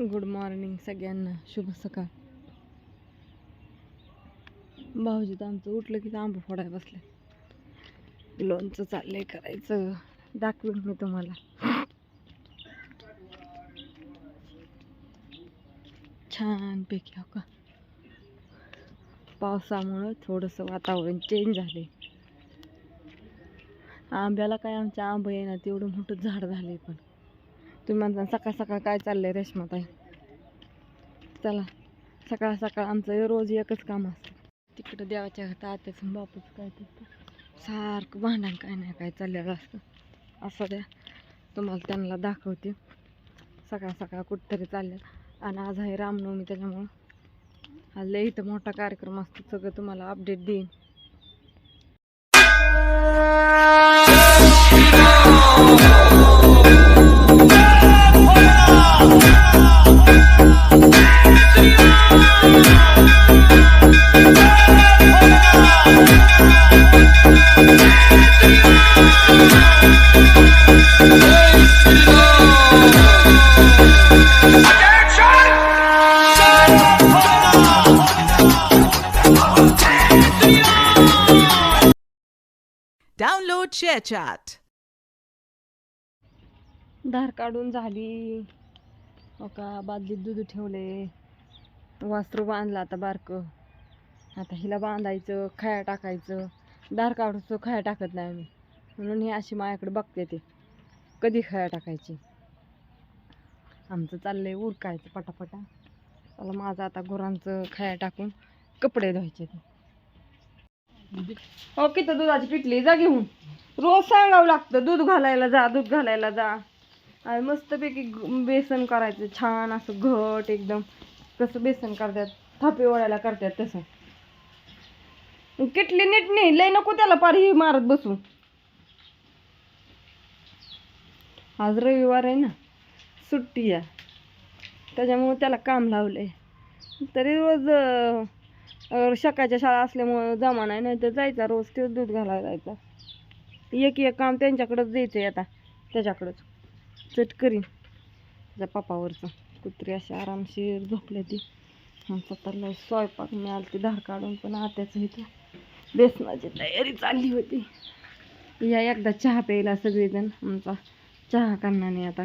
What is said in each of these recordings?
Good morning सगळ्यांना. शुभ सकाळ. भाऊजी तर आमचं उठलं की आंबा फोडायला बसले. लोणचं चाललंय करायचं. दाखवेन मी तुम्हाला. छान पैकी हो का? पावसामुळं थोडंसं वातावरण चेंज झाले आंब्याला काय आमच्या आंबा येणार तेवढं मोठं झाड झालंय पण. तुम्ही म्हणता सकाळ सकाळ काय चाललंय रेशमाताई चला सकाळ सकाळ आमचं रोज एकच काम असतं. तिकडं देवाच्या घरात आत्याचं बापूच काय तिथं सारखं भांडण काय नाही काय चाललेलं असतं. असं द्या. तुम्हाला त्यांना दाखवते. सकाळ सकाळ कुठंतरी चालल्या आणि आज आहे रामनवमी त्याच्यामुळं आज लय इथं मोठा कार्यक्रम असतो. सगळं तुम्हाला अपडेट देईन. याच्यात. धार काढून झाली. का बादलीत दूध ठेवले. वासरू बांधलं आता बारकं. आता हिला बांधायचं खाया टाकायचं. धार काढूचं खाया टाकत नाही आम्ही. म्हणून ही अशी माझ्याकडे बघते ते. कधी खाया टाकायची? आमचं चाललंय उरकायचं पटापटा. त्याला माझं आता गुरांचं खाया टाकून कपडे धुवायचे ते. हो तर दुधाची पिटली जा घेऊन. रोज सांगावं लागतं दूध घालायला जा दूध घालायला जा. आणि मस्तपैकी बेसन करायचं छान असं घट एकदम. कसं बेसन करतात थापे ओळायला करतात तसं. किटली नीट नाही लय नको त्याला पार ही मारत बसू आज रविवार आहे ना सुट्टी आहे. त्याच्यामुळं त्याला काम लावलंय. तरी रोज अं, सकाळच्या शाळा असल्यामुळं जमा नाही नाही तर जायचा रोज ते दूध घालायला जायचा. एक एक काम त्यांच्याकडंच द्यायचं आता. त्याच्याकडंच. चट करीन. त्याच्या पापावरचं. कुत्री अशी आरामशीर झोपल्या ती. आमचा तर स्वयंपाक मिळाल ती धार काढून पण आत्याचं इथं बेसनाची तयारी चालली होती. या एकदा चहा प्यायला सगळेजण. आमचा चहा करणाने आता.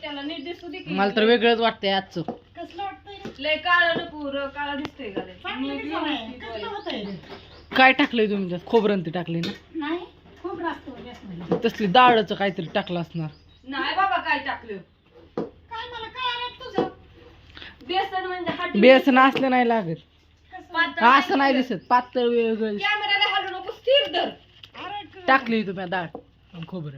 त्याला नीट दिसू दे की. मला तर वेगळंच वाटतंय आजचं. लय काळा नको र काळा दिसतोय का लय? काय टाकलंय तुम्ही त्यात? खोबरं ते टाकले ना तसली डाळचं काहीतरी टाकलं असणार. नाही बाबा काय टाकलं? बेसन म्हणजे हाटी बेसन असलं नाही लागत. पातळ असं नाही दिसत. पातळ वेगळं कॅमेराला हलू नको स्थिर धर. टाकली तुम्ही डाळ आणि खोबरं.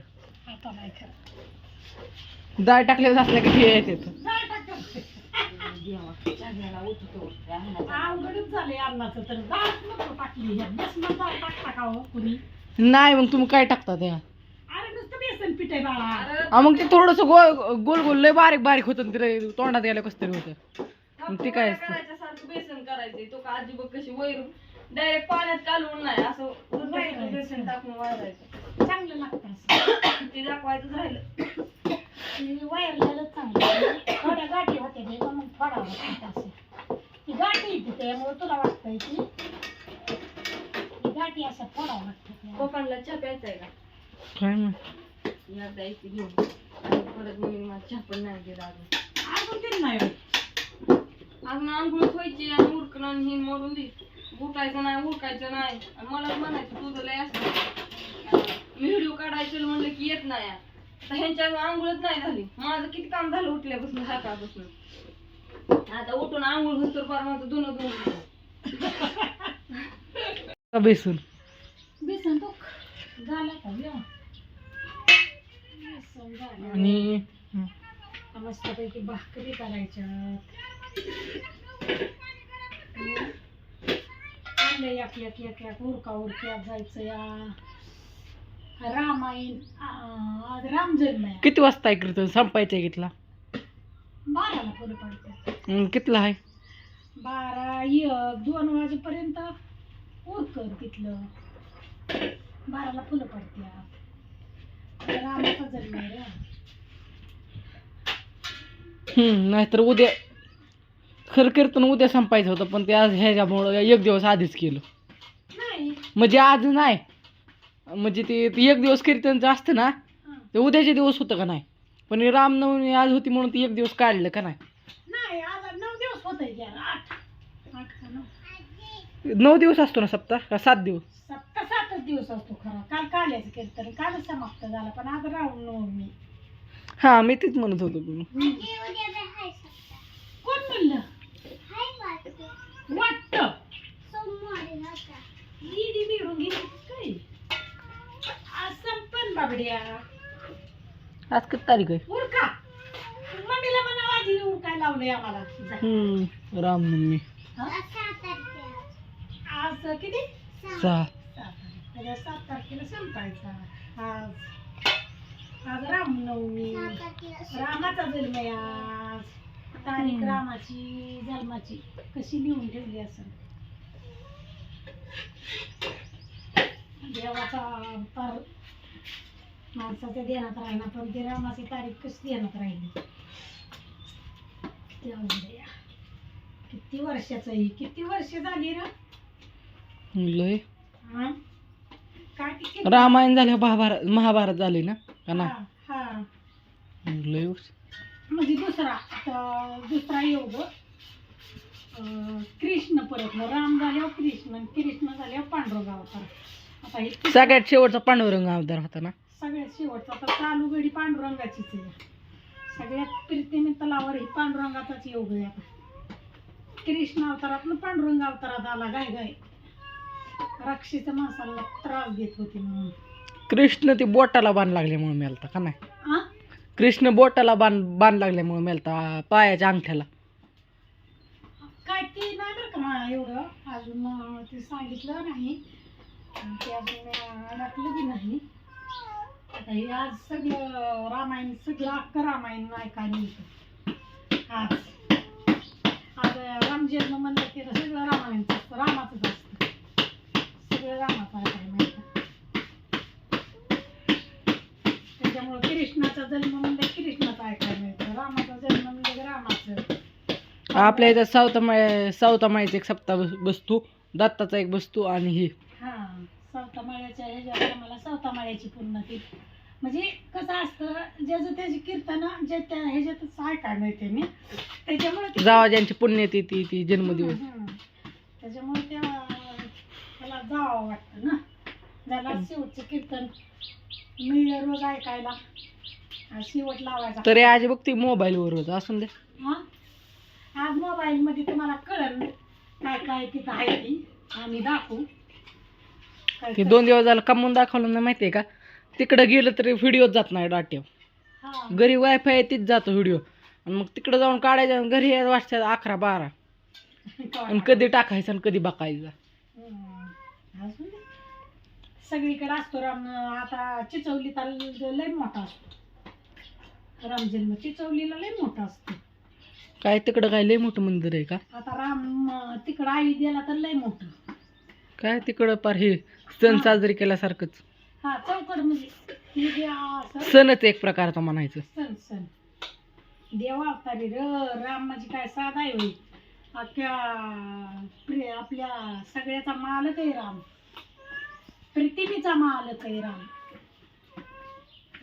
डाळ टाकलेलं असल्या का हे येते. नाही मग तुम्ही काय टाकता त्या? हा, मग ते थोडस गोल गोल गोल लय बारीक बारीक होतं ते तोंडात गेलं कसं तरी होतं. मग ते काय असतं? सारखं बेसन करायचंय. तो का आजी बघ कशी वैरून डायरेक्ट पाण्यात कालवून नाही. असं उलटं बेसन टाकून वाळायचं चांगलं लागतं ते दाखवायचंच राहिलं. वायरलेलं चांगलं. थोड्या गाठी होत्या ते मग थोडा होता असं. ती गाठी येते त्यामुळे तुला वाटतंय की ती गाठी असं फोडा वाटतं पप्पांना चहा प्यायचा आहे का? काय मग? एकदा इथे घेऊन. आणि परत मी मला चहा पण नाही दिला अजून. अजून ते नाही अजून आंघोळ व्हायची आणि उरकणं आणि हे मोडून दे. उठायचं नाही उरकायचं नाही. आणि मला म्हणायचं तुझं लय असतं मी व्हिडिओ काढायचं म्हणलं की येत नाही. तर ह्यांच्या आंघोळच नाही झाली. माझं किती काम झालं उठल्यापासून सकाळपासून. आता उठून आंघोळ होतो फार माझं दोन दोन बेसन? बेसन तो झाला का? व्यव? बेसन झालं. आणि? मस्तपैकी भाकरी करायच्या एक उरका उरक्या जायचं या. रामायण आ- रामजन्म आहे. किती वाजता ऐकलं संपायचं घेतला बाराला पुढे पडते मग कितला आहे? बारा एक दोन वाजेपर्यंत उरकर तिथलं. बाराला फुलं पडत्यात रामाचा जन्म आहे रे. नाहीतर उद्या खरं कीर्तन उद्या संपायचं होतं पण ते आज ह्याच्यामुळं एक दिवस आधीच केलं. नाही. म्हणजे आज नाही. म्हणजे ते एक दिवस कीर्तनचं असतं ना. ते उद्याचे दिवस होतं का नाही? पण रामनवमी आज होती म्हणून ते एक दिवस काढलं का नाही? नाही आज नऊ दिवस असतो ना सप्ताह? का सात दिवस? सप्ता सातच दिवस असतो खरा. काल कीर्तन कालच समाप्त झाला पण आज राहून नवमी हा मी तेच म्हणत होतो पण. कोण म्हणलं वाटत ईडी बिघडून गेली काय आज संपन बाबड्या आज किती तारीख आहे? उरका. मम्मीला म्हणा उरकाय लावलंय आम्हाला. जा. हम्म रामनवमी हा? आज किती? सहा सात. तारीख. उद्या सात तारखेला संपायचा. आज. आज रामनवमी. रामाचा जन्म आहे आज. तारीख हम्म. रामाची जन्माची. कशी लिहून ठेवली असेल देवाचा पार माणसाच्या देण्यात राहिना पण ते रामाची तारीख कशी देण्यात राहिली? त्यामुळे किती वर्षाचं आहे किती वर्ष झाली रे? लय. हा? काय ते किती- रामायण झालं महाभारत महाभारत झाले ना? का हा, नाही? हा. लय वर्ष. म्हणजे दुसरा दुसरा योग. अं, कृष्ण परत मग राम झाल्यावर कृष्ण आणि कृष्ण झाल्यावर पांडुरंग अवतार. आता हे तिसरं- सगळ्यात शेवटचा पांडुरंग अवतार होता ना? सगळ्यात शेवटचा आता चालू गडी पांडुरंगाचीच आहे. सगळ्यात प्रीतीने तलावर ही पांडुरंगाचाच योग आहे आता. कृष्ण अवतारातनं पांडुरंग अवतारात आला गाय गाय. राक्षीच्या माणसाला त्रास देत होती म्हणून. कृष्ण ते बोटाला बाण लागल्यामुळे मेलता का नाही? कृष्ण बोटाला बाण बाण लागल्यामुळे मेलता पायाच्या अंगठ्याला. काय ते नाही बरं का मला एवढं? अजून अं, ते सांगितलं नाही. ते अजून अं, अडकलं बी नाही. हे आज सगळं रामायण सगळं अख्खं रामायण ऐकायला मिळतं आज. आज अं, म्हणलं की सगळं रामायणचं असतं रामाचंच असतं. सगळं रामाचं ऐकायला मिळतं. त्याच्यामुळं कृष्णाचा जन्म म्हणजे कृष्णाचा ऐकायला मिळतं. रामाचा जन्म म्हणजे रामाचं. आपल्या इथं सावतामाळ्या सावतामाळीचा एक सप्ताह बसतो दत्ताचा एक बसतो आणि हे हा सावतामाळ्याच्या ह्याच्यात मला सावतामाळ्याची पूर्ण ती म्हणजे कसं असतं ज्याचं त्याची कीर्तन जे त्या ह्याच्यातच ऐकायला मिळते मी त्याच्यामुळे जावा ज्यांची पुण्यतिथी ती जन्मदिवस. त्याच्यामुळे त्या त्याला जावं वाटतं ना. ज्याला शेवटचं कीर्तन मिळलं रोज ऐकायला आणि शेवट लावायचा. तरी आज बघ ती मोबाईलवर होत असून दे. हा? आज मोबाईल मध्ये तुम्हाला कळल काय काय तिथं आहे ती. आम्ही दाखवू. ते दोन दिवस झालं कमवून दाखवलं ना माहितीये का? तिकडं गेलं तरी व्हिडिओ जात नाही हा. घरी वायफाय आहे तीच जातो व्हिडिओ. आणि मग तिकडं जाऊन काढायचा घरी यायला वाजतात अकरा बारा. आणि कधी टाकायचं आणि कधी बघायचं. सगळीकडे असतो राम आता चिचवली लय मोठा असतो. रामजन्म चिचवलीला लय मोठा असतो. काय तिकडं काय लय मोठं मंदिर आहे का? आता राम तिकडं आई दिला तर लय मोठं. काय तिकडं पार हे सण साजरी केल्यासारखंच. हा चौकड म्हणजे हे जे असं. सणच एक प्रकारचा म्हणायचं. सण सण. देवा अवतारी र राम म्हणजे काय साधा आहे होय. अख्ख्या प्रे आपल्या सगळ्याचा मालक आहे राम. पृथ्वीचा मालक आहे राम.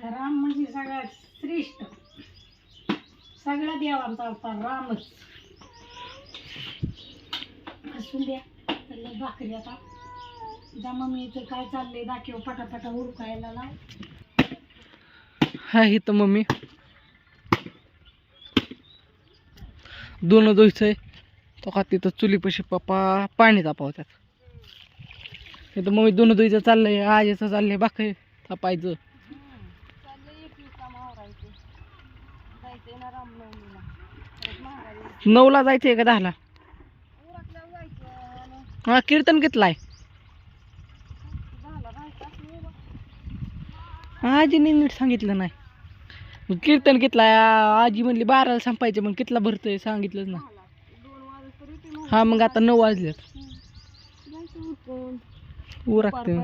राम म्हणजे सगळ्यात श्रेष्ठ. सगळ्या देवांचा अवतार रामच. असून द्या. तर भाकरी आता. जा मम्मीचं काय चाललंय? दाखव पटापटा उरकायला लाव. हा इथं मम्मी. दोन धुयचंय तो का तिथं चुलीपाशी पप्पा पाणी तापवतात. इथं मम्मी दोन दोयचं चाललंय आजीचं चाललंय बाकी तापायचं. नऊला जायचंय का दहाला? हा कीर्तन कितलाय आजीने नीट सांगितलं नाही. कीर्तन आ- आजी म्हणली बाराला संपायचं मग कितला भरतोय सांगितलंच ना हा मग आता नऊ वाजलेत. उरकते